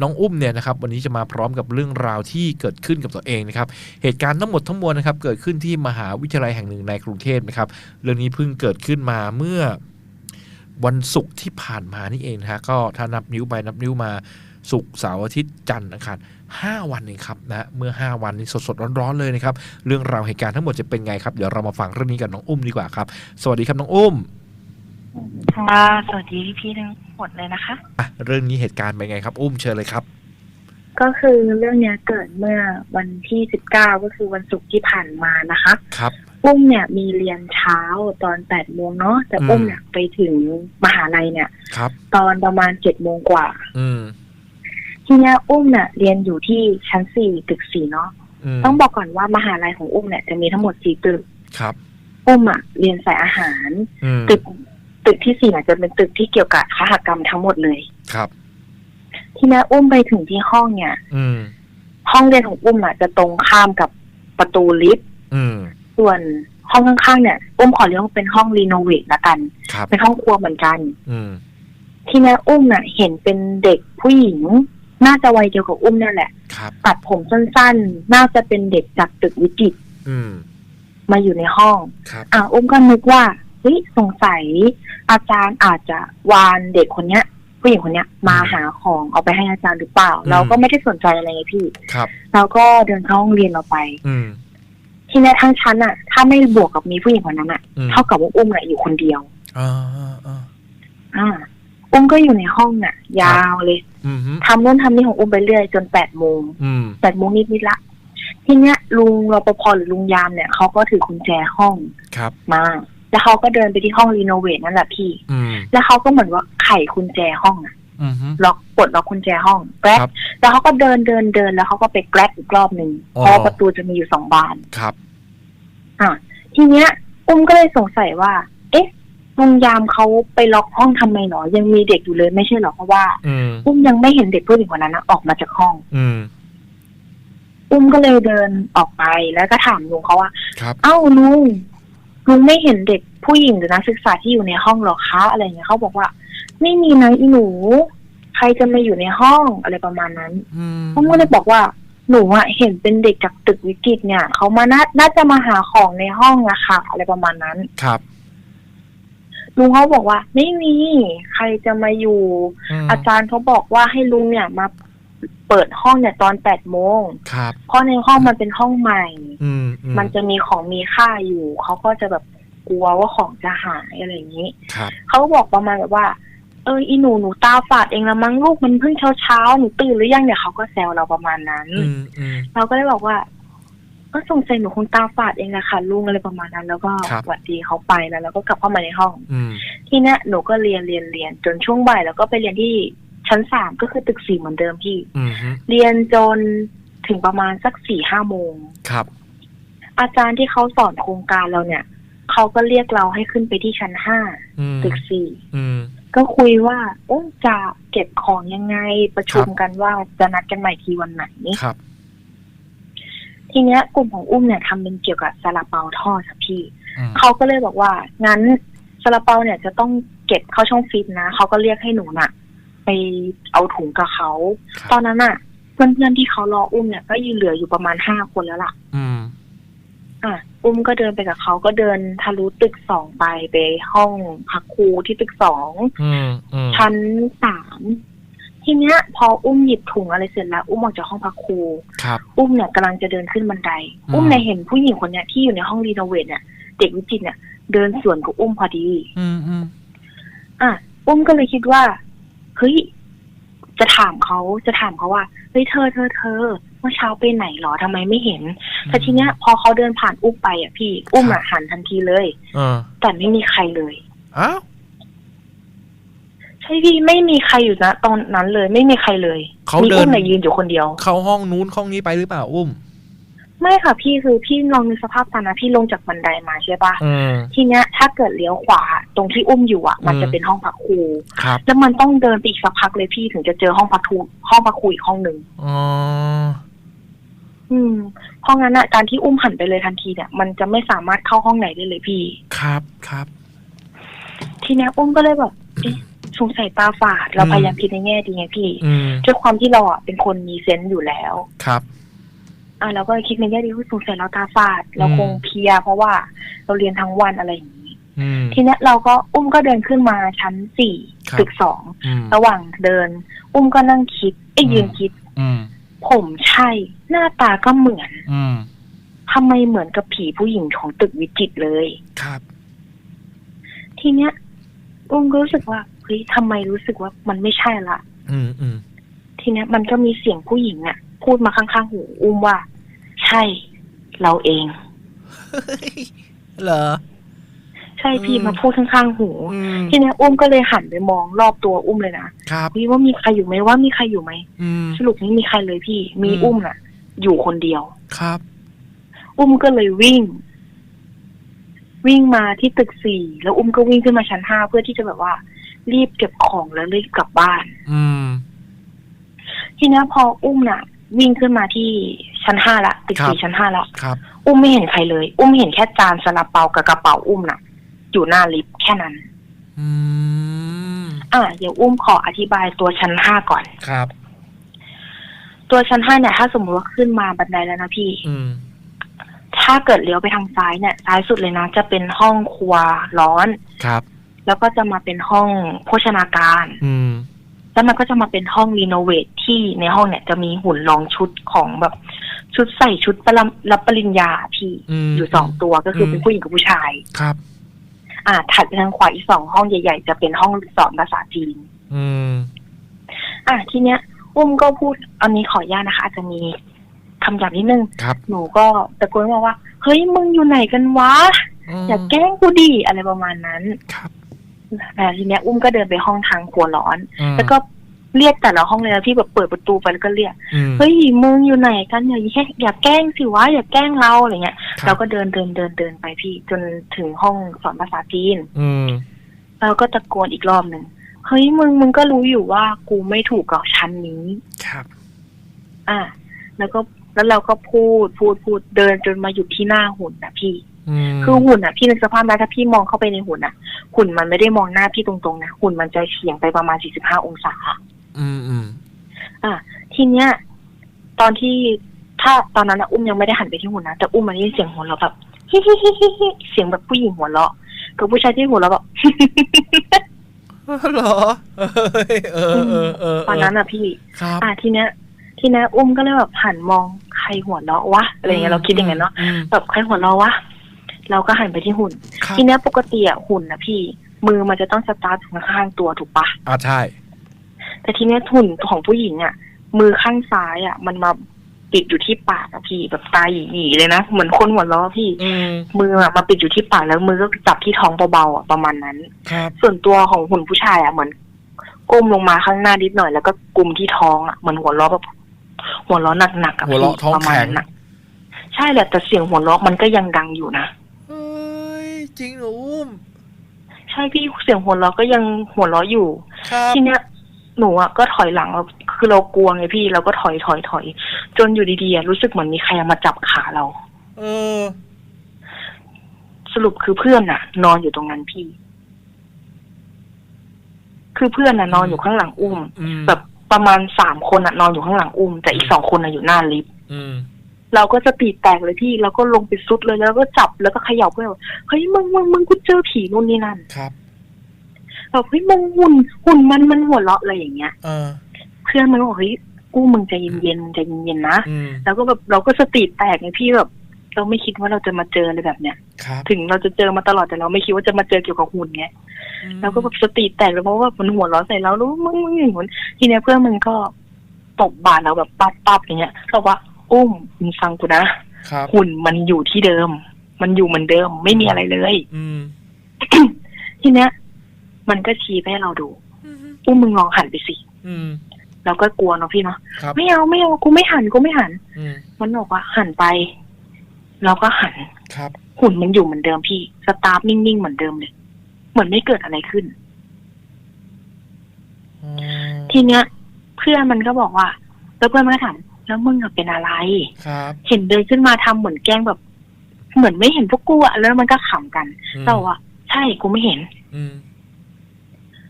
น้องอุ้มเนี่ยนะครับวันนี้จะมาพร้อมกับเรื่องราวที่เกิดขึ้นกับตัวเองนะครับเหตุการณ์ทั้งหมดทั้งมวลนะครับเกิดขึ้นที่มหาวิทยาลัยแห่งหนึ่งในกรุงเทพนะครับเรื่องนี้เพิ่งเกิดขึ้นมาเมื่อวันศุกร์ที่ผ่านมานี่เองนะฮะก็ถ้านับนิ้วไปนับนิ้วมาศุกร์เสาร์อาทิตย์จันทร์อังคารห้าวันเองครับนะเมื่อ 5 วันนี้สดๆร้อนๆเลยนะครับเรื่องราวเหตุการณ์ทั้งหมดจะเป็นไงครับเดี๋ยวเรามาฟังเรื่องนี้กับน้องอุ้มดีกว่าครับสวัสดีครับน้องอุ้ม ค่ะ สวัสดีพี่ๆทั้งหมดเลยนะคะ อะเรื่องนี้เหตุการณ์เป็นไงครับ อุ้มเชิญเลยครับ ก็คือเรื่องเนี้ยเกิดเมื่อวันที่สิบเก้าก็คือวันศุกร์ที่ผ่านมานะคะครับอุ้มเนี่ยมีเรียนเช้าตอนแปดโมงเนาะแต่อืมอุ้มเนี่ยไปถึงมหาลัยเนี่ย ครับ ตอนประมาณเจ็ดโมงกว่า อืม ทีเนี้ยอุ้มเนี่ยเรียนอยู่ที่ชั้นสี่ตึกสี่เนาะอืมต้องบอกก่อนว่ามหาลัยของอุ้มเนี่ยจะมีทั้งหมดสี่ตึก ครับ อุ้มอะเรียนสายอาหาร อืมตึก ตึกที่สี่เนี่ยจะเป็นตึกที่เกี่ยวกับคหกรรมทั้งหมดเลย ครับ ทีเนี้ยอุ้มไปถึงที่ห้องเนี่ย อืม ห้องเรียนของอุ้มอะจะตรงข้ามกับประตูลิฟต์อืม ส่วนห้องข้างๆเนี่ยอุ้มขอเรียกว่าเป็นห้องรีโนเวทละกัน ครับ เป็นห้องครัวเหมือนกัน อืม ทีนี้อุ้มน่ะ เห็นเป็นเด็กผู้หญิง น่าจะวัยเดียวกับอุ้มเนี่ยแหละ ครับ ตัดผมสั้นๆ น่าจะเป็นเด็กจากตึกวิจิตรอืม มาอยู่ในห้อง ครับ อะอุ้มก็นึกว่า เฮ้ยสงสัย อาจารย์อาจจะวานเด็กคนเนี้ย ผู้หญิงคนเนี้ยมาหาของเอาไปให้อาจารย์หรือเปล่า เราก็ไม่ได้สนใจอะไรไงพี่ครับเราก็เดินเข้าห้องเรียนเราไป อืมทีนี้ทั้งชั้นอะถ้าไม่บวกกับมีผู้หญิงคนนั้นอะอืมเท่ากับว่าอุ้มอะอยู่คนเดียวอ่าอ่าอ่าอ่าอุ้มก็อยู่ในห้องน่ะ ยาวเลยอืมฮึทำนู่นทำนี่ของอุ้มไปเรื่อยจนแปดโมงอืมแปดโมงนิดนิดๆละทีเนี้ยลุงรปภหรือลุงยามเนี่ยเขาก็ถือกุญแจห้องครับมา แล้วเขาก็เดินไปที่ห้องรีโนเวทนั่นแหละพี่อืมแล้วเขาก็เหมือนว่าไขกุญแจห้องอะอืมฮึล็อกปลดล็อกกุญแจห้องแกร็กครับแล้วเขาก็เดินเดินเดินแล้วเขาก็ไปแกร็กอีกรอบหนึ่งอ๋อเพราะว่าประตูจะมีอยู่สองบานครับ อะทีเนี้ย อุ้มก็เลยสงสัยว่า เอ๊ะลุงยามเขาไปล็อกห้องทำไมหนอ ยังมีเด็กอยู่เลยไม่ใช่หรอเพราะว่าอืมอุ้มยังไม่เห็นเด็กผู้หญิงคนนั้นนะออกมาจากห้อง อืมอุ้มก็เลยเดินออกไปแล้วก็ถามลุงเขาว่าครับเอ้าลุง ลุงไม่เห็นเด็กผู้หญิงหรือนักศึกษาที่อยู่ในห้องหรอคะอะไรเงี้ยเขาบอกว่า ไม่มีนะอีหนู ใครจะมาอยู่ในห้องอะไรประมาณนั้นอืมอุ้มก็เลยบอกว่าหนูอะเห็นเป็นเด็กจากตึกวิกฤตเนี่ยเขามาน่าน่าจะมาหาของในห้องอะค่ะ อะไรประมาณนั้นครับลุงเขาบอกว่า ไม่มีใครจะมาอยู่มอาจารย์เขาบอกว่าให้ลุงเนี่ยมา เปิดห้องเนี่ยตอนแปดโมงครับเพราะในห้องมันเป็นห้องใหม่ อืมอืมันจะมีของมีค่าอยู่ เขาก็จะแบบกลัวว่าของจะหายอะไรอย่างนี้ครับเขาก็บอกประมาณแบบว่า เอออีหนูหนูตาฝาดเองละมั้งลูกมันเพิ่งเช้าเช้าๆหนูตื่นหรือยังเนี่ยเขาก็แซวเราประมาณนั้นอืมอืมเราก็เลยบอกว่าก็สงสัยหนูคงตาฝาดเองแหละค่ะลุงอะไรประมาณนั้น แล้วก็ครับหวัดดีเขาไปแล้วแล้วก็กลับเข้ามาในห้องอืมทีเนี้ยหนูก็เรียนเรียนเรียนจนช่วงบ่ายแล้วก็ไปเรียนที่ ชั้นสามก็คือตึกสี่เหมือนเดิมพี่อืมฮึเรียนจนถึงประมาณสักสี่ห้าโมงครับ อาจารย์ที่เขาสอนโครงการเราเนี่ย เขาก็เรียกเราให้ขึ้นไปที่ชั้นห้าอืมตึกสี่อืมก็คุยว่าโอ้จะเก็บของยังไงประชุมครับกันว่าจะนัดกันใหม่ทีวันไหนครับ ทีเนี้ยกลุ่มของอุ้มเนี่ยทำเป็นเกี่ยวกับซาลาเปาทอดค่ะพี่อืมเขาก็เลยบอกว่างั้นซาลาเปาเนี่ยจะต้องเก็บเข้าช่องฟิตนะเขาก็เรียกให้หนูน่ะ ไปเอาถุงกับเขาครับตอนนั้นน่ะเพื่อนๆที่เขารออุ้มเนี่ยก็ยืนเหลืออยู่ประมาณห้าคนแล้วล่ะ อืมอะอุ้มก็เดินไปกับเขาก็เดินทะลุตึกสองไปไปห้องพักครูที่ตึกสองอืมอืมชั้นสามทีเนี้ย พออุ้มหยิบถุงอะไรเสร็จแล้วอุ้มออกจากห้องพักครูครับ อุ้มเนี่ยกำลังจะเดินขึ้นบันไดอืมอุ้มเนี่ยเห็นผู้หญิงคนเนี้ยที่อยู่ในห้องรีโนเวทเนี่ยเด็กวิจิตรเนี่ยเดินสวนกับอุ้มพอดี อืมอืมอะอุ้มก็เลยคิดว่า เฮ้ยจะถามเขาจะถามเขาว่าเฮ้ยเธอเธอเธอเมื่อเช้าไปไหนหรอทำไมไม่เห็นแต่ทีเนี้ย พอเขาเดินผ่านอุ้มไปอะพี่อุ้มอะหันทันทีเลยเออแต่ไม่มีใครเลยอ้าวใช่พี่ไม่มีใครอยู่นะตอนนั้นเลย ไม่มีใครเลยเขามีเดิอุ้นมเนี่ยยืนอยู่คนเดียว เข้าห้องนู้นห้องนี้ไปหรือเปล่าอุ้ม ไม่ค่ะพี่คือพี่ลองนึกสภาพตามนะพี่ลงจากบันไดมาใช่ปะอืมทีเนี้ยถ้าเกิดเลี้ยวขวาตรงที่อุ้มอยู่อะ มันอืมจะเป็นห้องพักครูครับแล้วมันต้องเดินไปอีกสักพักเลยพี่ถึงจะเจอห้องพักครูห้องพักครูอีกห้องหนึ่งอ๋ออืมเพราะงั้นอะการที่อุ้มหันไปเลยทันทีเนี่ยมันจะไม่สามารถเข้าห้องไหนได้เลยพี่ ครับครับ ทีเนี้ยอุ้มก็เลยแบบเอ๊ะสงสัยตาฝาดเราอืมพยายามคิดในแง่ดีไงพี่อืมด้วยความที่เราอะเป็นคนมีเซนส์อยู่แล้วครับ อะเราก็เลยคิดในแง่ดีว่าสงสัยเราตาฝาด เราอืมคงเพลียเพราะว่าเราเรียนทั้งวันอะไรอย่างนี้อืมทีเนี้ยเราก็อุ้มก็เดินขึ้นมาชั้นสี่ครับตึกสองอืมระหว่างเดิน อุ้มก็นั่งคิดไอ้ยอืมยืนคิดอืมผมใช่ หน้าตาก็เหมือนอืมทำไมเหมือนกับผีผู้หญิงของตึกวิจิตรเลยครับ ทีเนี้ย อุ้มก็รู้สึกว่าเฮ้ยทำไมรู้สึกว่ามันไม่ใช่ละอืมอืมทีเนี้ยมันก็มีเสียงผู้หญิงอะพูดมาข้างๆหูอุ้มว่าใช่เราเองเฮ้ยเหรอ ใช่พี่อืมมาพูดข้างๆหูอืมทีเนี้ยอุ้มก็เลยหันไปมองรอบตัวอุ้มเลยนะครับวิว่ามีใครอยู่ไหมว่ามีใครอยู่ไหมอืมสรุปไม่มีใครเลยพี่ มีอืมอุ้มน่ะ อยู่คนเดียวครับ อุ้มก็เลยวิ่ง วิ่งมาที่ตึกสี่แล้วอุ้มก็วิ่งขึ้นมาชั้นห้าเพื่อที่จะแบบว่า รีบเก็บของแล้วรีบกลับบ้าน อืมทีเนี้ยพออุ้มน่ะ วิ่งขึ้นมาที่ชั้นห้าละตึกครับสี่ชั้นห้าละครับ อุ้มไม่เห็นใครเลย อุ้มเห็นแค่จานซาลาเปากับกระเป๋าอุ้มน่ะ อยู่หน้าลิฟต์แค่นั้นอืมอะเดี๋ยวอุ้มขออธิบายตัวชั้นห้าก่อนครับ ตัวชั้นห้าเนี่ย ถ้าสมมติว่าขึ้นมาบันไดแล้วนะพี่อืมถ้าเกิดเลี้ยวไปทางซ้ายเนี่ยซ้ายสุดเลยนะจะเป็นห้องครัวร้อนครับ แล้วก็จะมาเป็นห้องโภชนาการ อืม แล้วมันก็จะมาเป็นห้องรีโนเวทที่ในห้องเนี่ยจะมีหุ่นรองชุดของแบบชุดใส่ชุดประรับปริญญาพี่อืมอยู่สองตัวก็คือเป็นผู้หญิงกับผู้ชายครับ อ่าถัดไปทางขวาอีกสองห้องใหญ่ ๆ จะเป็นห้องสอนภาษาจีน อืม อ่าทีเนี้ยอุ้มก็พูดอันนี้ขออนุญาตนะคะ อาจจะมีคำหยาบนิดนึงครับหนูก็ตะโกนมาว่า เฮ้ยมึงอยู่ไหนกันวะมอย่าแกล้งกูดิอะไรประมาณนั้นครับ แต่ทีเนี้ยอุ้มก็เดินไปห้องทางครัวร้อนอืมแล้วก็เรียกแต่ละห้องเลยนะพี่แบบเปิดประตูไปแล้วก็เรียกอืมเฮ้ยมึงอยู่ไหนกันอย่าแค่อย่าแกล้งสิวะอย่าแกล้งเราอะไรเงี้ยครับเราก็เดินเดินเดินเดินไปพี่ จนถึงห้องสอนภาษาจีนอืมเราก็ตะโกนอีกรอบหนึ่งเฮ้ยมึงมึงก็รู้อยู่ว่ากูไม่ถูกกับชั้นนี้ครับ อะแล้วก็แล้วเราก็พูดพูดพูดเดินจนมาหยุดที่หน้าหุ่นนะพี่อืม คือหุ่นอะพี่นึกสภาพนะถ้าพี่มองเข้าไปในหุ่นอะ หุ่นมันไม่ได้มองหน้าพี่ตรงๆนะหุ่นมันจะเฉียงไปประมาณ45องศา อืมอืมอะทีเนี้ย ตอนที่ถ้าตอนนั้นอะอุ้มยังไม่ได้หันไปที่หุ่นนะแต่อุ้มมันได้ยินเสียงหัวเราะแบบฮิฮิฮิฮิฮิเสียงแบบผู้หญิงหัวเราะกับผู้ชายที่หัวเราะแบบเหรอเอยเออเออเออตอนนั้นอะพี่ครับอะทีเนี้ย ทีเนี้ยอุ้มก็เลยแบบหันมองใครหัวเราะวะอะไรเงี้ยเราคิดอย่างเงี้ยเนาะอืมแบบใครหัวเราะวะ เราก็หันไปที่หุ่น ครับทีเนี้ยปกติอะหุ่นนะพี่ มือมันจะต้องสตาร์ทอยู่ข้างๆตัวถูกปะอ่าใช่ แต่ทีเนี้ยหุ่นของผู้หญิงอะมือข้างซ้ายอะมันมาปิดอยู่ที่ปากอะพี่แบบตาหยีๆเลยนะเหมือนคนหัวเราะพี่ อืมมืออะมาปิดอยู่ที่ปากแล้วมือก็จับที่ท้องเบาๆอะประมาณนั้น ครับ ส่วนตัวของหุ่นผู้ชายอะเหมือนก้มลงมาข้างหน้านิดหน่อย แล้วก็กุมที่ท้องอะเหมือนหัวเราะแบบหัวเราะหนักๆอะหัวเราะพี่ท้องประมาณแข็งนั้นอะใช่แหละแต่เสียงหัวเราะมันก็ยังดังอยู่นะเอ้ย จริงเหรออุ้มใช่พี่เสียงหัวเราะก็ยังหัวเราะอยู่ ครับทีเนี้ยหนูอะก็ถอยหลังอะคือเรากลัวไงพี่เราก็ถอยถอยถอย จนอยู่ดีๆอะรู้สึกเหมือนมีใครมาจับขาเรา เออ สรุปคือเพื่อนอะนอนอยู่ตรงนั้นพี่ คือเพื่อนอะนอนอยู่ข้างหลังอุ้ม อืมแบบประมาณสามคนอะนอนอยู่ข้างหลังอุ้ม แต่อีกสองคนอะอยู่หน้าลิฟต์ อืม เราก็จะตีแตกเลยพี่เราก็ลงไปซุดเลยแล้วก็จับแล้วก็เขย่าเพื่อนว่าเฮ้ยมึงมึงมึงกูเจอผีนู่นนี่นั่นครับแบบเฮ้ยมึงหุ่นหุ่นมันมันหัวเราะอะไรอย่างเงี้ยเออเพื่อนมันก็บอกเฮ้ยกู้มึงใจเย็นๆมึงใจเย็นๆนะอืมแล้วก็แบบเราก็สติแตกไงพี่แบบเราไม่คิดว่าเราจะมาเจออะไรแบบเนี้ยครับถึงเราจะเจอมาตลอดแต่เราไม่คิดว่าจะมาเจอเกี่ยวกับหุ่นไงอืมเราก็แบบสติแตกเลยเพราะว่ามันหัวเร้อนใส่เรารู้มึงมึงอย่างนู้นทีเนี้ยเพื่อนมันก็ตบบาดเราแบบปั๊บปั๊บอย่างเงี้ยบอกว่า อุ้มมึงฟังกูนะครับหุ่นมันอยู่ที่เดิม มันอยู่เหมือนเดิม ไม่มีอะไรเลยอืมทีเนี้ย มันก็ชี้ไปให้เราดูอืมอุ้มมึงลองหันไปสิอืมเราก็กลัวเนาะพี่เนาะครับไม่เอาไม่เอากูไม่หันกูไม่หันอืมมันบอกว่าหันไปเราก็หันครับ หุ่นมันอยู่เหมือนเดิมพี่ สตาร์ฟนิ่งๆเหมือนเดิมเลยเหมือนไม่เกิดอะไรขึ้นอืมทีเนี้ย เพื่อนมันก็บอกว่า แล้วเพื่อนมันก็ถาม แล้วมึงอะเป็นอะไร ครับ เห็นเดินขึ้นมาทำเหมือนแกล้งแบบ เหมือนไม่เห็นพวกกูอะแล้วมันก็ขำกันอืมเราอะใช่กูไม่เห็น อืม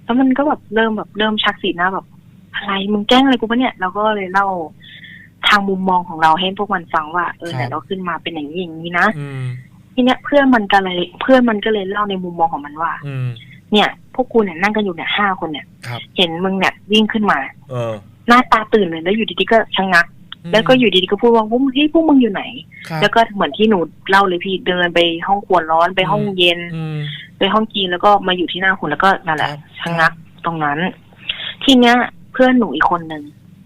แล้วมันก็แบบเริ่มแบบเริ่มชักสีหน้าแบบอะไรมึงแกล้งอะไรกูปะเนี่ยเราก็เลยเล่าทางมุมมองของเราให้พวกมันฟังว่าเออครับเนี่ยเราขึ้นมาเป็นอย่างนี้อย่างนี้นะอืมทีเนี้ยเพื่อนมันก็เลย เพื่อนมันก็เลยเล่าในมุมมองของมันว่า อืมเนี่ย พวกกูเนี่ยนั่งกันอยู่เนี่ยห้าคนเนี่ยครับเห็นมึงเนี่ยวิ่งขึ้นมาเออหน้าตาตื่นเลยแล้วอยู่ดีๆก็ชะงัก แล้วก็อยู่ดีๆก็พูดว่าพวกมึงเฮ้ยพวกมึงอยู่ไหนครับแล้วก็เหมือนที่หนูเล่าเลยพี่เดินไปห้องครัวร้อนไปห้องเย็นอืมไปห้องกินแล้วก็มาอยู่ที่หน้าหุ่นแล้วก็นั่นแหละครับชะงักตรงนั้น ทีเนี้ย เพื่อนหนูอีกคนหนึ่ง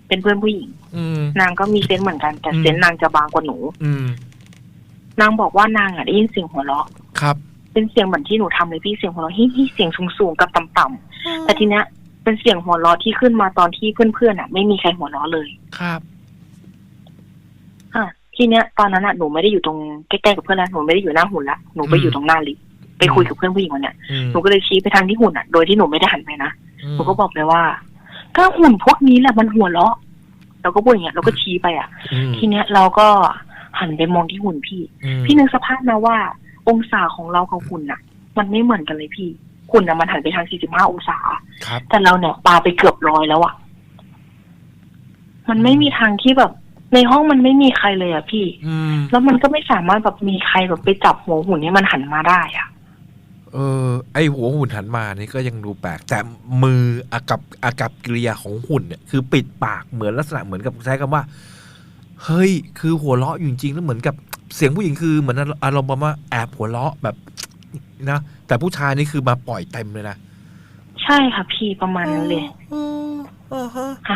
เป็นเพื่อนผู้หญิงอืมนางก็มีเซนส์เหมือนกันแต่อืมเซนส์นางจะบางกว่าหนูอืมนางบอกว่านางอะได้ยินเสียงหัวเราะครับ เป็นเสียงเหมือนที่หนูทำเลยพี่เสียงหัวเราะฮิฮิเสียงสูงๆกับต่ำๆแต่ทีเนี้ยเป็นเสียงหัวเราะที่ขึ้นมาตอนที่เพื่อนๆอะ ไม่มีใครหัวเราะเลยครับอะ ทีเนี้ยตอนนั้นอะหนูไม่ได้อยู่ตรงใกล้ๆกับเพื่อนแล้วหนูไม่ได้อยู่หน้าหุ่นละหนูไปอืมอยู่ตรงหน้าลิฟต์ไปคุยกับเพื่อนผู้หญิงคนเนี้ยอืมหนูก็เลยชี้ไปทางที่หุ่นอะโดยที่หนูไม่ได้หันไปนะอืมหนูก็บอกเลยว่าก็หุ่นพวกนี้แหละมันหัวเราะเราก็พูดอย่างเงี้ยเราก็ชี้ไปอะอืมทีเนี้ยเราก็หันไปมองที่หุ่นพี่อืมพี่นึกสภาพนะว่า องศาของเรากับหุ่นอะ มันไม่เหมือนกันเลยพี่หุ่นอะมันหันไปทาง 45 องศาครับแต่เราเนี่ยปาไปเกือบร้อยแล้วอะ มันไม่มีทางที่แบบ ในห้องมันไม่มีใครเลยอะพี่ อืม แล้วมันก็ไม่สามารถแบบมีใครแบบไปจับหัวหุ่นให้มันหันมาได้อะเออ ไอหัวหุ่นหันมานี่ก็ยังดูแปลก แต่มืออากับอากับกิริยาของหุ่นเนี่ยคือปิดปากเหมือนลักษณะเหมือนกับใช้คำว่า เฮ้ย คือหัวเราะอยู่จริงๆแล้วเหมือนกับเสียงผู้หญิงคือเหมือนอารมณ์ประมาณว่าแอบหัวเราะแบบนะแต่ผู้ชายนี่คือมาปล่อยเต็มเลยนะ ใช่ค่ะพี่ประมาณนั้นเลยอืมอ่าฮะ ค่ะ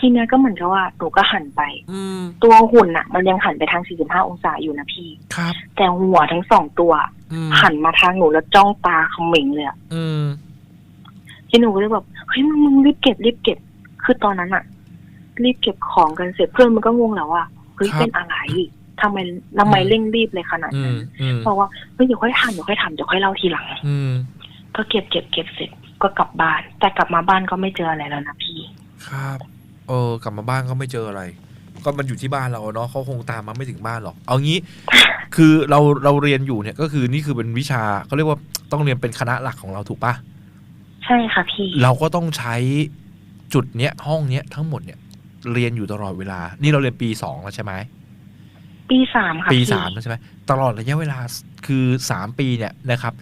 ทีเนี้ยก็เหมือนกับว่าหนูก็หันไปอืมตัวหุ่นอะมันยังหันไปทาง 45 องศาอยู่นะพี่ครับ แต่หัวทั้งสองตัวอืมหันมาทางหนูแล้วจ้องตาเขมิงเลยอะอืมที่หนูก็เลยแบบเฮ้ยมึงมึงรีบเก็บรีบเก็บ คือตอนนั้นอะรีบเก็บของกันเสร็จเพื่อนมันก็งงแล้วว่าเฮ้ยครับเป็นอะไรทำไมทำไมเร่งรีบเลยขนาดอืนั้มนอืมบอกว่าเฮ้ยเดี๋ยวค่อยทำเดี๋ยวค่อยทำเดี๋ยวค่อยเล่าทีหลังอืมก็เก็บเก็บเก็บเสร็จก็กลับบ้าน แต่กลับมาบ้านก็ไม่เจออะไรแล้วนะพี่ ครับ เออกลับมาบ้านก็ไม่เจออะไร ก็มันอยู่ที่บ้านเราเนาะเขาคงตามมาไม่ถึงบ้านหรอก เอางี้ คือเราเราเรียนอยู่เนี่ยก็คือนี่คือเป็นวิชาเขาเรียกว่าต้องเรียนเป็นคณะหลักของเราถูกปะใช่ค่ะพี่ เราก็ต้องใช้จุดเนี้ยห้องเนี้ยทั้งหมดเนี่ย เรียนอยู่ตลอดเวลา นี่เราเรียนปีสองแล้วใช่ไหมปีสามค่ะปีพี่สามแล้วใช่ไหมตลอดระยะเวลาคือสามปีเนี่ยนะครับ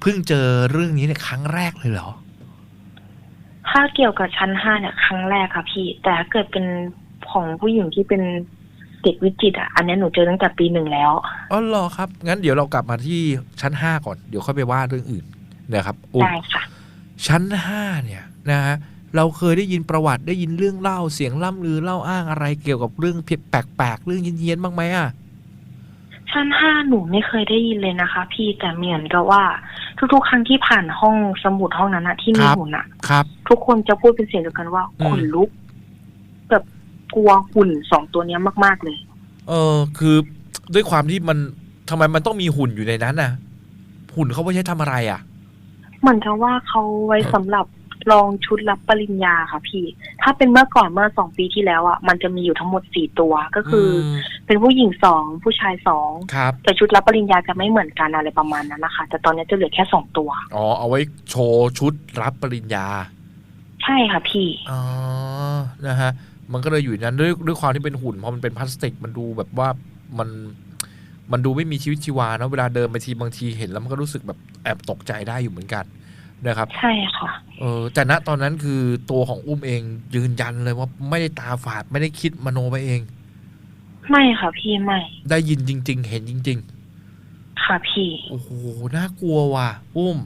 เพิ่งเจอเรื่องนี้เนี่ยครั้งแรกเลยเหรอ ถ้าเกี่ยวกับชั้นห้าเนี่ยครั้งแรกค่ะพี่ แต่ถ้าเกิดเป็นของผู้หญิงที่เป็นเด็กวิจิตรอะอันนี้หนูเจอตั้งแต่ปีหนึ่งแล้วอ๋อเหรอครับ งั้นเดี๋ยวเรากลับมาที่ชั้นห้าก่อน เดี๋ยวค่อยไปว่าเรื่องอื่นนะครับอุ้มได้ค่ะ ชั้นห้าเนี่ยนะฮะเราเคยได้ยินประวัติได้ยินเรื่องเล่าเสียงล่ำลือเล่าอ้างอะไรเกี่ยวกับเรื่องแปลกๆเรื่องเย็นๆบ้างไหมอะ ชั้นห้าหนูไม่เคยได้ยินเลยนะคะ พี่แต่เหมือนกับว่า ทุกๆ ครั้งที่ผ่านห้องสมุดห้องนั้นนะที่มีครับหุ่นอะครับ ทุกคนจะพูดเป็นเสียงเดียวกันว่าอืมขนลุกแบบกลัวหุ่นสองตัวเนี้ยมากๆเลย เออคือด้วยความที่มันทำไมมันต้องมีหุ่นอยู่ในนั้นน่ะ หุ่นเขาไว้ใช้ทำอะไรอะ เหมือนกับว่าเขาไว้สำหรับ ลองชุดรับปริญญาค่ะพี่ ถ้าเป็นเมื่อก่อนเมื่อสองปีที่แล้วอะมันจะมีอยู่ทั้งหมดสี่ตัวก็คืออมเป็นผู้หญิงสองผู้ชายสองครับแต่ชุดรับปริญญาจะไม่เหมือนกันอะไรประมาณนั้นนะคะแต่ตอนนี้จะเหลือแค่สองตัวอ๋อเอาไว้โชว์ชุดรับปริญญา ใช่ค่ะพี่อ๋อนะฮะมันก็เลยอยู่ในนั้นด้วยด้วยความที่เป็นหุ่นพอมันเป็นพลาสติกมันดูแบบว่ามันมันดูไม่มีชีวิตชีวานะเวลาเดินไปทีบางทีเห็นแล้วมันก็รู้สึกแบบแอบตกใจได้อยู่เหมือนกัน นะครับ ใช่ค่ะเออแต่ณตอนนั้นคือตัวของอุ้มเองยืนยันเลยว่าไม่ได้ตาฝาดไม่ได้คิดมโนไปเอง ไม่ค่ะพี่ไม่ ได้ยินจริง ๆ เห็นจริงค่ะพี่ๆโอ้โหน่ากลัวว่ะ อุ้ม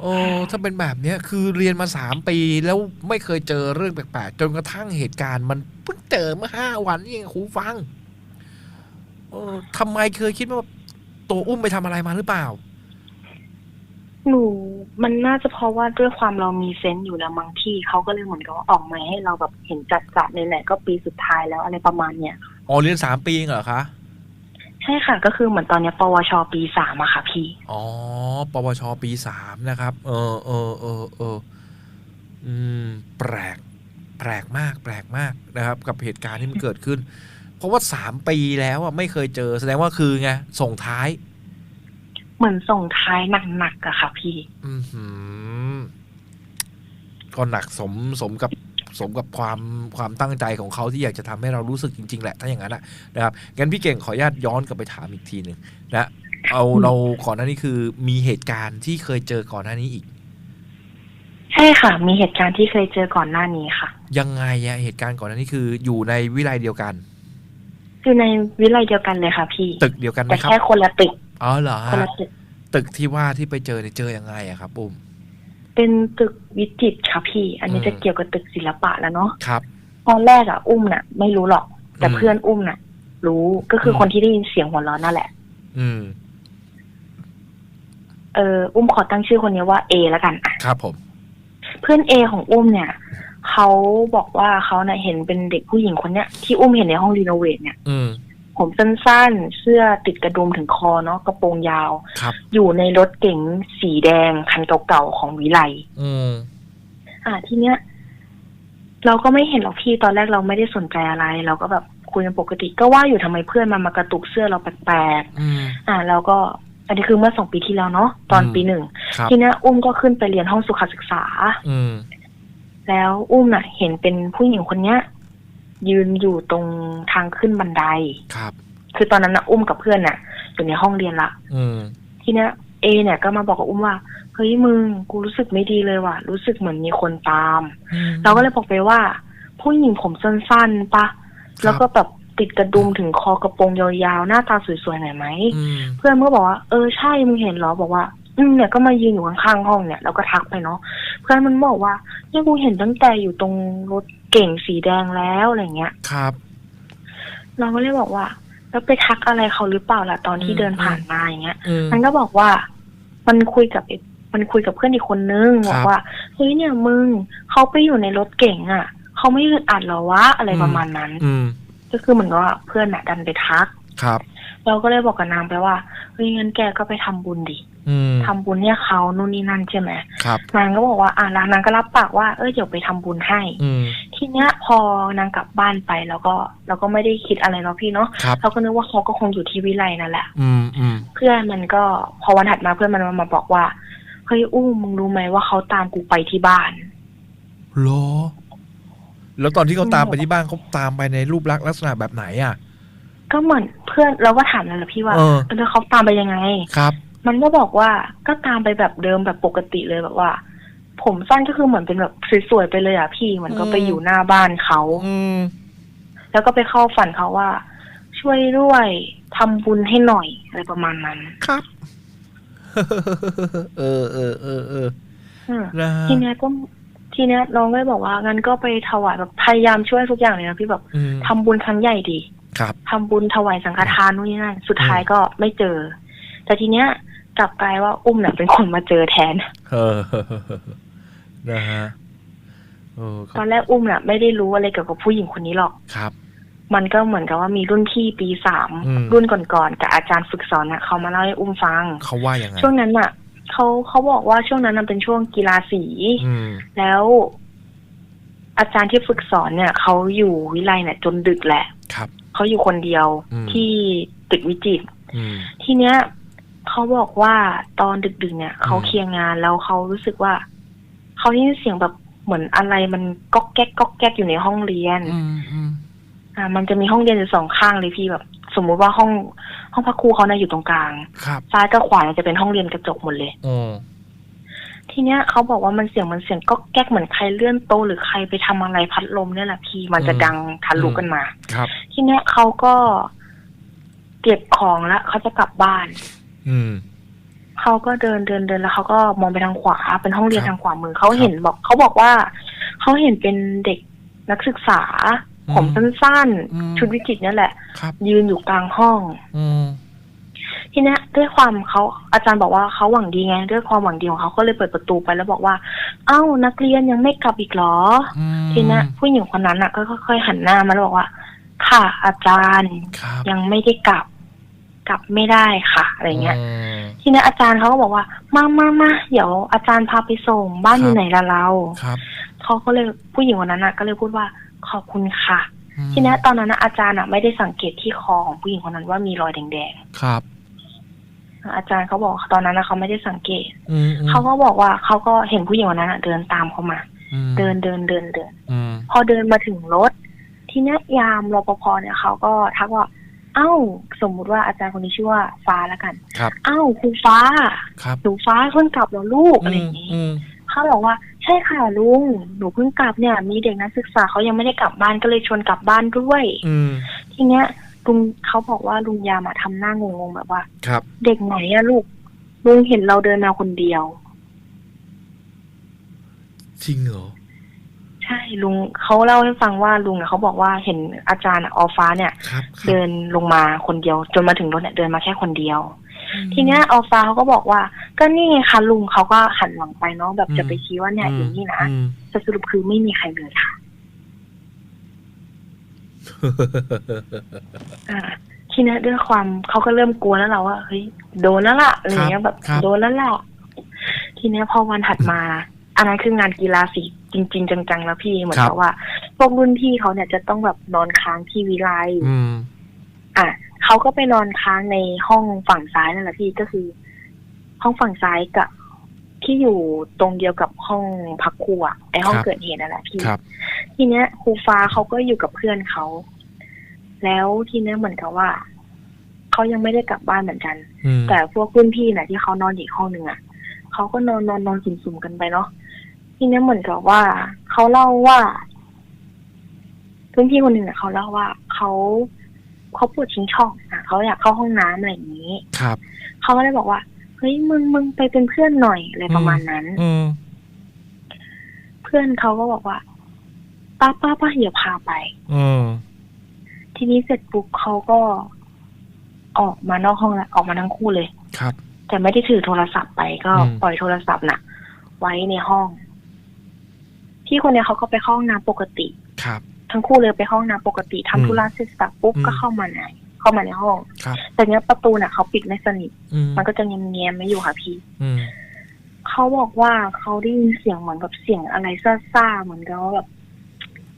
โอ้ถ้าเป็นแบบเนี้ยคือเรียนมาสามปีแล้วไม่เคยเจอเรื่องแปลกๆจนกระทั่งเหตุการณ์มันเพิ่งเจอเมื่อห้าวันนี่เองครูฟัง เออทำไมเคยคิดว่าตัวอุ้มไปทำอะไรมาหรือเปล่า หนูมันน่าจะเพราะว่าด้วยความเรามีเซนต์อยู่แล้วบางที่เขาก็เลยเหมือนกับว่าออกมาให้เราแบบเห็นจัดจัดๆไหนๆก็ปีสุดท้ายแล้วอะไรประมาณเนี้ยอ๋อเรียนสามปีเองเหรอคะใช่ค่ะก็คือเหมือนตอนเนี้ยปวชปีสามอะค่ะพี่อ๋อปวชปีสามนะครับ เออเออเออเอออืม แปลก แปลกมาก แปลกมากนะครับ กับเหตุการณ์ที่มันเกิดขึ้น เพราะว่าสามปีแล้วอะไม่เคยเจอ แสดงว่าคือไงส่งท้าย เหมือนส่งท้ายหนักๆอะค่ะพี่ อือหือก็หนักสมสมกับสมกับความความตั้งใจของเขาที่อยากจะทำให้เรารู้สึกจริง ๆ แหละถ้าอย่างนั้นนะนะครับงั้นพี่เก่งขออนุญาตย้อนกลับไปถามอีกทีหนึ่งนะเอาอืมเราก่อนหน้านี้คือมีเหตุการณ์ที่เคยเจอก่อนหน้านี้อีก ใช่ค่ะ มีเหตุการณ์ที่เคยเจอก่อนหน้านี้ค่ะ ยังไงอะเหตุการณ์ก่อนหน้านี้คืออยู่ในวิไลเดียวกัน คือในวิไลเดียวกันเลยค่ะพี่ ตึกเดียวกันไหมแต่ครับ แค่คนละตึกอ๋อเหรอคนฮะละตึก ตึกที่ว่าที่ไปเจอเนี่ยเจอยังไงอะครับปุ้ม เป็นตึกวิจิตรค่ะพี่ อันนี้อืม จะเกี่ยวกับตึกศิลปะแล้วเนาะครับ ตอนแรกอะอุ้มน่ะ ไม่รู้หรอก แต่อืมเพื่อนอุ้มน่ะ รู้ก็คืออม คนที่ได้ยินเสียงหัวเราะนั่นแหละอืม เอออุ้มขอตั้งชื่อคนนี้ว่าเอแล้วกันอะครับผม เพื่อนเอของอุ้มเนี่ย เขาบอกว่าเขาเน่ะเห็นเป็นเด็กผู้หญิงคนเนี้ยที่อุ้มเห็นในห้องรีโนเวทเนี่ย อืมผมสั้นๆ เสื้อติดกระดุมถึงคอเนาะกระโปรงยาวครับอยู่ในรถเก๋งสีแดงคันเก่าๆของวิไลอืมอ่าทีเนี้ย เราก็ไม่เห็นหรอกพี่ตอนแรกเราไม่ได้สนใจอะไร เราก็แบบคุยกันปกติก็ว่าอยู่ทำไมเพื่อนมันมากระตุกเสื้อเราแปลกอืมๆอ่าเราก็ อันนี้คือเมื่อสองปีที่แล้วเนาะตอนอืมปีหนึ่งครับทีเนี้ยอุ้มก็ขึ้นไปเรียนห้องสุขศึกษา อืม แล้วอุ้มน่ะ เห็นเป็นผู้หญิงคนเนี้ย ยืนอยู่ตรงทางขึ้นบันไดครับ คือตอนนั้นนะอุ้มกับเพื่อนน่ะอยู่ในห้องเรียนละอืมทีเนี้ยเอเนี่ยก็มาบอกกับอุ้มว่าเฮ้ยมึงกูรู้สึกไม่ดีเลยว่ะ รู้สึกเหมือนมีคนตาม เราก็เลยบอกไปว่า ผู้หญิงผมสั้นๆปะแล้วก็แบบติดกระดุมถึงคอกระโปรงยาวๆหน้าตาสวยๆหน่อยไหมอืมเพื่อนก็บอกว่าเออใช่มึงเห็นเหรอบอกว่า อืมเนี่ยก็มายืนอยู่ข้างๆห้องเนี่ยแล้วก็ทักไปเนาะเพื่อนมันบอกว่าเนี่ยกูเห็นตั้งแต่อยู่ตรงรถเก่งสีแดงแล้วอะไรเงี้ยครับ เราก็เลยบอกว่า แล้วไปทักอะไรเขาหรือเปล่าล่ะตอนที่อืมเดินผ่านมาอย่างเงี้ยอืมมันก็บอกว่ามันคุยกับไอ้มันคุยกับเพื่อนอีกคนนึงครับบอกว่าเฮ้ยเนี่ยมึงเขาไปอยู่ในรถเก่งอะเขาไม่อึดอัดเหรอวะอะไรอืมประมาณนั้นอืมก็คือเหมือนกับว่าเพื่อนน่ะดันไปทักครับ เราก็เลยบอกกับนางไปว่าเฮ้ยงั้นแกก็ไปทำบุญดิอืมทำบุญเนี่ยเขานู่นนี่นั่นใช่ไหมครับนางก็บอกว่าอ่านางก็รับปากว่าเออเดี๋ยวไปทำบุญให้อืมทีเนี้ยพอนางกลับบ้านไปแล้วก็เราก็ไม่ได้คิดอะไรเนาะพี่เนาะครับเราก็นึกว่าเขาก็คงอยู่ที่วิไลนั่นแหละอืมอืมเพื่อนมันก็พอวันถัดมาเพื่อนมันมาบอกว่าเฮ้ยอุ้มมึงรู้ไหมว่าเขาตามกูไปที่บ้านเหรอแล้วตอนที่เขาตามอืมไปที่บ้านเขาตามไปในรูปลักษณ์ลักษณะแบบไหนอะ ก็เหมือนเพื่อนเราก็ถามนั่นแหละพี่ว่าเออ แล้วเขาตามไปยังไง ครับ มันก็บอกว่าก็ตามไปแบบเดิมแบบปกติเลยแบบว่า ผมสั้นก็คือเหมือนเป็นแบบสวยๆไปเลยอะพี่มันก็ไปอืม อยู่หน้าบ้านเขา อืม แล้วก็ไปเข้าฝันเขาว่า ช่วยด้วยทำบุญให้หน่อยอะไรประมาณนั้นครับ เออเออเออเอออืมนะฮะทีเนี้ยก็ทีเนี้ยน้องก็เลยบอกว่างั้นก็ไปถวายแบบพยายามช่วยทุกอย่างเลยนะพี่แบบอืมทำบุญครั้งใหญ่ดีครับ ทำบุญถวายสังฆทานนู่นนี่นั่นสุดท้ายก็ไม่เจอ แต่ทีเนี้ยกลับกลายว่าอุ้มเนี่ยเป็นคนมาเจอแทนเออนะฮะเออคตรัอบนแรกอุ้มเนี่ยไม่ได้รู้อะไรเกี่ยวกับผู้หญิงคนนี้หรอกครับ มันก็เหมือนกับว่ามีรุ่นพี่ปีสามอืมรุ่นก่อนๆกับอาจารย์ฝึกสอนน่ะเขามาเล่าให้อุ้มฟังเขาว่ายังไงช่วงนั้นน่ะเขาเขาบอกว่าช่วงนั้นน่ะเป็นช่วงกีฬาสีอืมแล้วอาจารย์ที่ฝึกสอนเนี่ยเขาอยู่วิไลเนี่ยจนดึกแหละ ครับ เขาอยู่คนเดียวอืมที่ตึกวิจิตรอืมทีเนี้ยเขาบอกว่าตอนดึกๆเนี่ยเขาอืมเคลียร์งานแล้วเขารู้สึกว่าเขาได้ยินเสียงแบบเหมือนอะไรมันก๊อกแก๊กก๊อกแก๊กอยู่ในห้องเรียนอืมอืมอ่า มันจะมีห้องเรียนอยู่สองข้างเลยพี่แบบ สมมุติว่าห้องห้องพักครูเขาเนี่ยอยู่ตรงกลางครับซ้ายกับขวาเนี่ยจะเป็นห้องเรียนกระจกหมดเลยอืมทีเนี้ยเขาบอกว่ามันเสียงมันเสียงก๊อกแก๊กเหมือนใครเลื่อนโต๊ะหรือใครไปทำอะไรพัดลมเนี่ยแหละพี่มันจะดังทะลุกันมาครับ ทีเนี้ยเขาก็เก็บของแล้วเขาจะกลับบ้าน อืมเขาก็เดินเดินเดินแล้วเขาก็มองไปทางขวา เป็นห้องเรียนครับทางขวามือเขาเห็นบอกเขาบอกว่าเขาเห็นเป็นเด็กนักศึกษาอืมผมสั้นอืมๆชุดวิจิตรเนี่ยแหละครับยืนอยู่กลางห้องอืมทีเนี้ยด้วยความเขาอาจารย์บอกว่าเขาหวังดีไง ด้วยความหวังดีของเขาก็เลยเปิดประตูไปแล้วบอกว่า เอ้านักเรียนยังไม่กลับอีกเหรออืมทีเนี้ยผู้หญิงคนนั้นอะ ก็ค่อยๆหันหน้ามาแล้วบอกว่า ค่ะอาจารย์ครับยังไม่ได้กลับกลับไม่ได้ค่ะอะไรเงี้ยอืมทีนี้อาจารย์เขาก็บอกว่ามามามาเดี๋ยวอาจารย์พาไปส่งบ้านครับอยู่ไหนละเราครับเขาก็เลยผู้หญิงคนนั้นน่ะ ก็เลยพูดว่าขอบคุณค่ะ อืมทีนี้ตอนนั้นน่ะอาจารย์อะไม่ได้สังเกตที่คอของผู้หญิงคนนั้นว่ามีรอยแดงครับอาจารย์เขาบอกตอนนั้นนะเขาไม่ได้สังเกต อืมอืมเขาก็บอกว่าเขาก็เห็นผู้หญิงคนนั้นอะเดินตามเขามา อืมเดินเดินเดินเดิน อืมพอเดินมาถึงรถ ทีเนี้ยยามรปภเนี่ยเขาก็ทักว่า เอ้า สมมุติว่าอาจารย์คนนี้ชื่อว่าฟ้าแล้วกัน ครับ เอ้าครูฟ้าครับหนูฟ้าเพิ่งกลับแล้วลูกอะไรอย่างนี้อืมเขาบอกว่าใช่ค่ะลุงหนูเพิ่งกลับเนี่ย มีเด็กนักศึกษาเขายังไม่ได้กลับบ้านก็เลยชวนกลับบ้านด้วยอืมทีเนี้ยลุงเขาบอกว่าลุงยามอะทำหน้างงๆแบบว่า ครับ เด็กไหนอะลูกลุงเห็นเราเดินมาคนเดียวจริงเหรอ ใช่ลุงเขาเล่าให้ฟังว่าลุงอะเขาบอกว่าเห็นอาจารย์อะออฟ้าเนี่ย ครับครับเดินลงมาคนเดียว จนมาถึงรถเนี่ยเดินมาแค่คนเดียว ทีเนี้ยออฟ้าเขาก็บอกว่า ก็นี่ไงคะลุงเขาก็หันหลังไปเนาะแบบจะไปชี้ว่าเนี่ยอยู่นี่นะอืมแต่สรุปคือไม่มีใครเลยค่ะอ่าทีเนี้ยด้วยความเขาก็เริ่มกลัวแล้วเราว่าเฮ้ยโดนแล้วล่ะอะไรเงี้ยแบบ ครับ โดนแล้วล่ะทีเนี้ยพอวันถัดมา อันนั้นคืองานกีฬาสี จริง ๆ จังๆแล้วพี่เหมือนกับว่าพวกรุ่นพี่เขาเนี่ยจะต้องแบบนอนค้างที่วิไลอืมอะเขาก็ไปนอนค้างในห้องฝั่งซ้ายนั่นแหละพี่ก็คือ ห้องฝั่งซ้ายกับที่อยู่ตรงเดียวกับห้องพักครูอะไอห้องครับเกิดเหตุนั่นแหละพี่ครับทีเนี้ยครูฟ้าเขาก็อยู่กับเพื่อนเขาแล้วทีเนี้ยเหมือนกับว่าเขายังไม่ได้กลับบ้านเหมือนกันอืมแต่พวกรุ่นพี่น่ะที่เขานอนอีกห้องหนึ่งอะเขาก็นอนนอนนอนสุ่มๆกันไปเนาะ ทีเนี้ยเหมือนกับว่าเขาเล่าว่ารุ่นพี่คนหนึ่งอะเขาเล่าว่าเขาเขาปวดชิงช่องอะเขาอยากเข้าห้องน้ำอะไรอย่างนี้ ครับเขาก็เลยบอกว่าเฮ้ยมึงมึงไปเป็นเพื่อนหน่อยอะไรประมาณนั้นอืมเพื่อนเขาก็บอกว่าป้าป้าป้าอย่าพาไป อืมทีนี้เสร็จปุ๊บเขาก็ออกมานอกห้องแล้วออกมาทั้งคู่เลย ครับ แต่ไม่ได้ถือโทรศัพท์ไปก็อืมปล่อยโทรศัพท์น่ะ ไว้ในห้อง พี่คนเนี้ยเขาก็ไปเข้าห้องน้ำปกติ ครับ ทั้งคู่เลยไปเข้าห้องน้ำปกติทำอืมธุระเสร็จสับปุ๊บอืมก็เข้ามาในเข้ามาในห้องครับแต่เนี้ยประตูน่ะเขาปิดไม่สนิทอืมมันก็จะเงียบๆไม่อยู่ค่ะพี่อืมเขาบอกว่าเขาได้ยินเสียงเหมือนแบบเสียงอะไรซ่าๆเหมือนกับว่าแบบ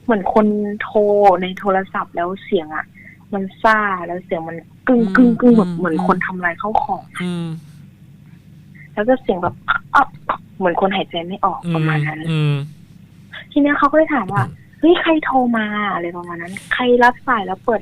เหมือนคนโทรในโทรศัพท์แล้วเสียงอะ มันซ่าแล้วเสียงมันกึ้งกึ้งกึ้งแบบเหมือนคนทำลายเข้าของอืมแล้วก็เสียงแบบอ๊ะเหมือนคนหายใจไม่ออกประมาณนั้นอืม ทีเนี้ยเขาก็เลยถามว่าเฮ้ยใครโทรมาอะไรประมาณนั้น ใครรับสายแล้วเปิด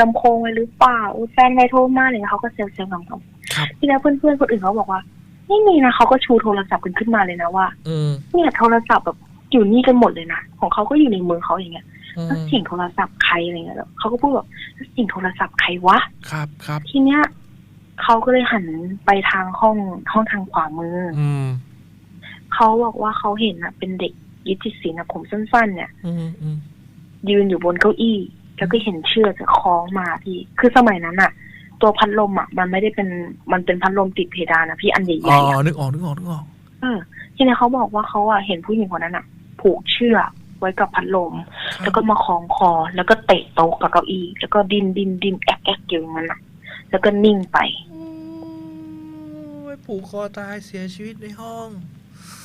ลำโพงไว้หรือเปล่าอุ๊ยแฟนใครโทรมาอะไรเงี้ยเขาก็เซลเซลงงครับๆทีนี้เพื่อนๆคนอื่นเขาบอกว่าไม่มีนะเขาก็ชูโทรศัพท์กันขึ้นมาเลยนะว่าอืมเนี่ยโทรศัพท์แบบอยู่นี่กันหมดเลยนะของเขาก็อยู่ในมือเขาอย่างเงี้ยอืแล้วมเสียงโทรศัพท์ใครอะไรเงี้ยแล้วเขาก็พูดแบบแล้วเสียงโทรศัพท์ใครวะ ครับครับ ทีเนี้ยเขาก็เลยหันไปทางห้องห้องทางขวามือออืม เขาบอกว่าเขาเห็นอะเป็นเด็ก ยิติศิลป์อะผมสั้นๆ เนี่ยอืมอืมยืนอยู่บนเก้าอี้ แล้วก็เห็นเชือกจะคล้องมาพี่ คือสมัยนั้นอะตัวพัดลมอะมันไม่ได้เป็นมันเป็นพัดลมติดเพดานนะพี่อันใหอ๋ญ่อๆอะนึกออกนึกออกนึกออกเออ ทีนี้เขาบอกว่าเขาอะเห็นผู้หญิงคนนั้นอะผูกเชือกไว้กับพัดลม แล้วก็มาคล้องคอ แล้วก็เตะโต๊ะกับเก้าอี้ แล้วก็ดินดินดินแอกแอกอยู่อย่างนั้นอะแล้วก็นิ่งไปไปผูกคอตายเสียชีวิตในห้อง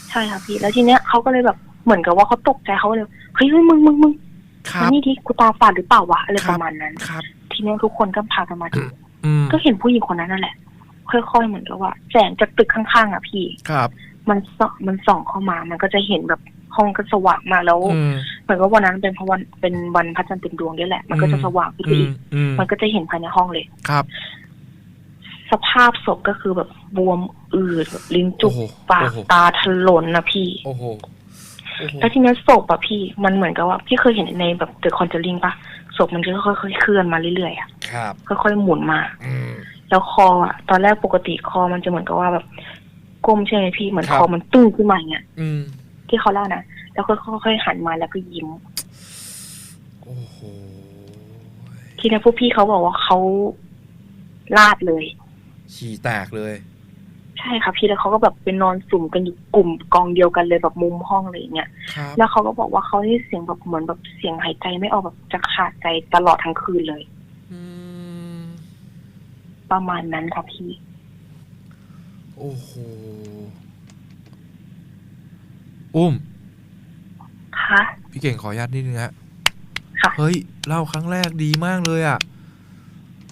ใช่ค่ะพี่ แล้วทีเนี้ยเขาก็เลยแบบ เหมือนกับว่าเขาตกใจเขาก็เลยเฮ้ยเฮ้ยมึงมึงมึงครัมาบนี่ที่กูตาฝาดหรือเปล่าวะอะไรครัปบระมาณนั้นครับ ทีเนี้ยทุกคนก็พากันมาดูอืมก็เห็นผู้หญิงคนนั้นนั่นแหละ ค่อยๆเหมือนกับว่าแสงจากตึกข้างๆอะพี่ครับ มันส่องมันส่องเข้ามา มันก็จะเห็นแบบห้องก็สว่างมากแล้วอืมเหมือนกับวันนั้นเป็นเพราะวันเป็นวันพระจันทร์เต็มดวงด้วยแหละ มันก็จะสว่างขึ้นไปอือีมกอืมมันก็จะเห็นภายในห้องเลยครับ สภาพศพก็คือแบบบวมอืดแบบลิ้นจุกโอ้โหปากโอ้โหตาถลนนะพี่ โอ้โหโอ้โห แล้วทีเนี้ยศพอะพี่มันเหมือนกับว่าพี่เคยเห็นในแบบเดอะคอนเจอริงปะศพมันจะค่อยๆเคลื่อนมาเรื่อยๆอะครับ ค่อยๆหมุนมาอืมแล้วคออะตอนแรกปกติคอมันจะเหมือนกับว่าแบบก้มใช่ไหมพี่เหมือนครับคอมันตึ้งขึ้นมาอย่างเงี้ยอืมที่เขาเล่านะแล้วก็ค่อยๆหันมาแล้วก็ยิ้มโอ้โหทีนี้พวกพี่เขาบอกว่าเขาลาดเลย ฉี่แตกเลยใช่ค่ะพี่แล้วเขาก็แบบเป็นนอนสุ่มกันอยู่กลุ่มกองเดียวกันเลยแบบมุมห้องเลยอย่างเงี้ยครับแล้วเขาก็บอกว่าเขาได้เสียงแบบเหมือนแบบเสียงหายใจไม่ออกแบบจะขาดใจตลอดทั้งคืนเลย อืมประมาณนั้นค่ะพี่โอ้โหอุ้ม คะ พี่เก่งขออนุญาตนิดนึงฮะค่ะ เฮ้ยเล่าครั้งแรกดีมากเลยอะ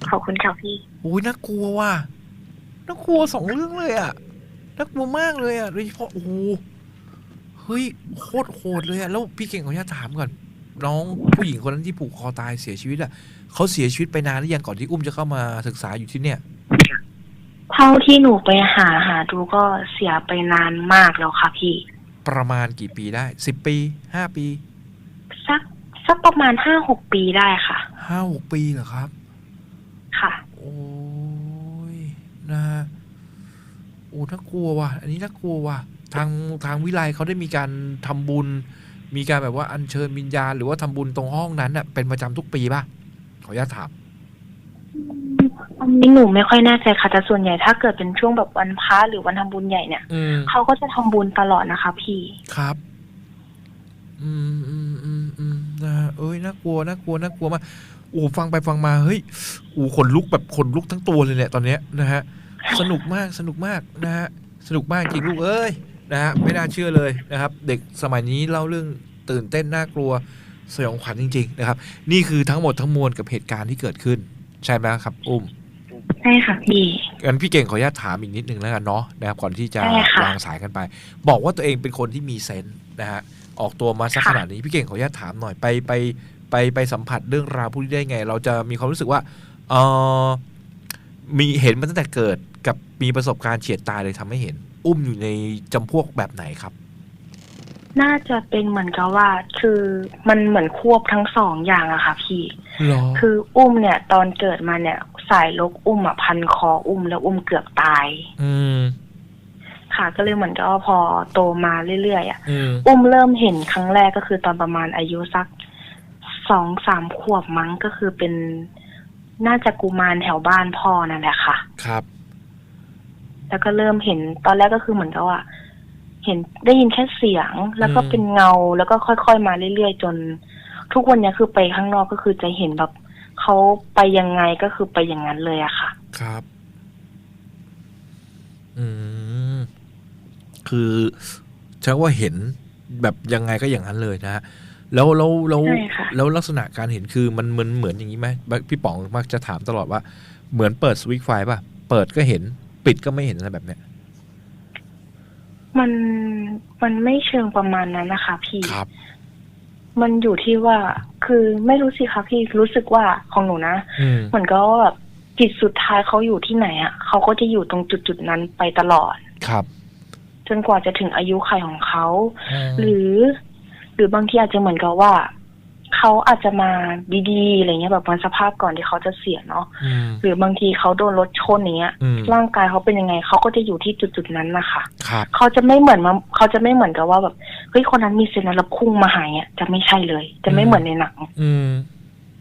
ขอบคุณค่ะพี่ อุ้ยน่ากลัวว่ะ น่ากลัวสองเรื่องเลยอะน่ากลัวมากเลยอะโดยเฉพาะโอ้โหเฮ้ยโคตรโหดเลยอะแล้วพี่เก่งขออนุญาตถามก่อนน้องผู้หญิงคนนั้นที่ผูกคอตายเสียชีวิตอะเขาเสียชีวิตไปนานหรือยังก่อนที่อุ้มจะเข้ามาศึกษาอยู่ที่เนี่ย เท่าที่หนูไปหาหาดูก็เสียไปนานมากแล้วค่ะพี่ ประมาณกี่ปีได้สิบปีห้าปี สักสักประมาณห้าหกปีได้ค่ะห้าหกปีเหรอครับ ค่ะ โอ้ยนะฮะโอ้น่ากลัวว่ะอันนี้น่ากลัวว่ะทางทางวิไลเขาได้มีการทำบุญ มีการแบบว่าอัญเชิญวิญญาณหรือว่าทำบุญตรงห้องนั้นน่ะเป็นประจำทุกปีป่ะขออนุญาตถามอันนี้หนูไม่ค่อยแน่ใจค่ะแต่ส่วนใหญ่ถ้าเกิดเป็นช่วงแบบวันพระหรือวันทำบุญใหญ่เนี่ยอืมเขาก็จะทำบุญตลอดนะคะพี่ครับ อืมอืมอืมอืมนะฮะเอ้ยน่ากลัวน่ากลัวน่ากลัวมากโอ้ฟังไปฟังมาเฮ้ยโอ้ขนลุกแบบขนลุกทั้งตัวเลยเนี่ยตอนเนี้ยนะฮะ สนุกมากสนุกมากนะฮะสนุกมากจริงลูกเอ้ยนะฮะไม่น่าเชื่อเลยนะครับ เด็กสมัยนี้เล่าเรื่องตื่นเต้นน่ากลัวสยองขวัญจริง ๆ นะครับ นี่คือทั้งหมดทั้งมวลกับเหตุการณ์ที่เกิดขึ้น ใช่ไหมครับ อุ้มใช่ค่ะพี่งั้นพี่เก่งขออนุญาตถามอีกนิดนึงแล้วกันเนาะนะครับก่อนที่จะได้ค่ะวางสายกันไป บอกว่าตัวเองเป็นคนที่มีเซนส์นะฮะออกตัวมาสักค่ะขนาดนี้พี่เก่งขออนุญาตถามหน่อยไปไปไปไปสัมผัสเรื่องราวพวกนี้ได้ไง เราจะมีความรู้สึกว่าเออมีเห็นมาตั้งแต่เกิด กับมีประสบการณ์เฉียดตายเลยทำให้เห็น อุ้มอยู่ในจำพวกแบบไหนครับ น่าจะเป็นเหมือนกับว่า คือมันเหมือนควบทั้งสองอย่างอะค่ะพี่หรอคืออุ้มเนี่ย ตอนเกิดมาเนี่ยสายลกอุ้มอะพันคออุ้มแล้วอุ้มเกือบตาย อืมค่ะก็เลยเหมือนกับว่าพอโตมาเรื่อยๆอะอืมอุ้มเริ่มเห็นครั้งแรกก็คือตอนประมาณอายุสักสองสามขวบมั้งก็คือเป็นน่าจะกุมารแถวบ้านพ่อนั่นแหละค่ะ ครับ แล้วก็เริ่มเห็นตอนแรกก็คือเหมือนกับว่า เห็นได้ยินแค่เสียง แล้วก็อืมเป็นเงาแล้วก็ค่อยๆมาเรื่อยๆจน ทุกวันเนี้ยคือไปข้างนอกก็คือจะเห็นแบบเขาไปยังไงก็คือไปอย่างนั้นเลยอะค่ะ ครับ อืมคือใช้ว่าเห็นแบบยังไงก็อย่างนั้นเลยนะฮะแล้วแล้วแล้วใช่ค่ะแล้วลักษณะการเห็นคือมันเหมือนเหมือนอย่างนี้ไหมพี่ป๋องมักจะถามตลอดว่าเหมือนเปิดสวิตช์ไฟป่ะ เปิดก็เห็น ปิดก็ไม่เห็นอะไรแบบเนี้ยมันมันไม่เชิงประมาณนั้นนะคะ พี่ ครับ มันอยู่ที่ว่า คือไม่รู้สิคะพี่รู้สึกว่าของหนูนะอืมเหมือนก็แบบจิตสุดท้ายเขาอยู่ที่ไหนอะเขาก็จะอยู่ตรงจุดจุดๆนั้นไปตลอด ครับจนกว่าจะถึงอายุขัยของเขามหรือ หรือบางทีอาจจะเหมือนกับว่า เขาอาจจะมาดีๆอะไรเงี้ยแบบวันสภาพก่อนที่เขาจะเสียเนาะอืมหรือบางทีเขาโดนรถชนอย่างเงี้ยอืมร่างกายเขาเป็นยังไงเขาก็จะอยู่ที่จุดๆนั้นนะคะครับเขาจะไม่เหมือนมาเขาจะไม่เหมือนกับว่าแบบเฮ้ยคนนั้นมีเซนส์แล้วพุ่งมาหายอะจะไม่ใช่เลย จะไม่เหมือนในหนังอืม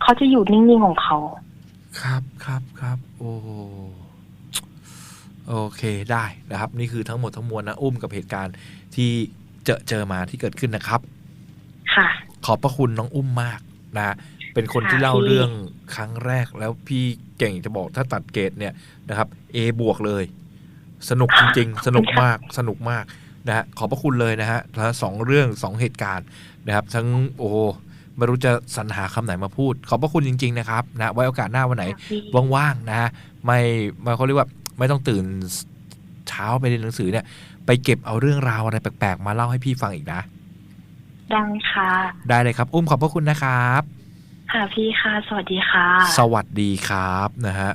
เขาจะอยู่นิ่งๆของเขา ครับครับครับโอ้โหโอเคได้นะครับ นี่คือทั้งหมดทั้งมวลนะอุ้มกับเหตุการณ์ที่เจอเจอมาที่เกิดขึ้นนะครับ ค่ะ ขอบพระคุณน้องอุ้มมากนะเป็นคนที่ค่ะเล่าพี่เรื่องครั้งแรกแล้วพี่เก่งจะบอกถ้าตัดเกรดเนี่ยนะครับ A บวกเลย สนุกจริงๆ สนุกมากสนุกมากนะฮะขอบพระคุณเลยนะฮะทั้งสองเรื่องสองเหตุการณ์นะครับ ทั้งโอ้โหไม่รู้จะสรรหาคำไหนมาพูด ขอบพระคุณจริง ๆ นะครับนะไว้โอกาสหน้าวันไหนค่ะพี่ว่างๆนะฮะไม่ไม่เขาเรียกว่าไม่ต้องตื่นเช้าไปเรียนหนังสือเนี่ย ไปเก็บเอาเรื่องราวอะไรแปลกๆ มาเล่าให้พี่ฟังอีกนะ ดังค่ะ ได้เลยครับ อุ้มขอบพระคุณนะครับ ค่ะพี่ค่ะ สวัสดีค่ะ สวัสดีครับนะฮะ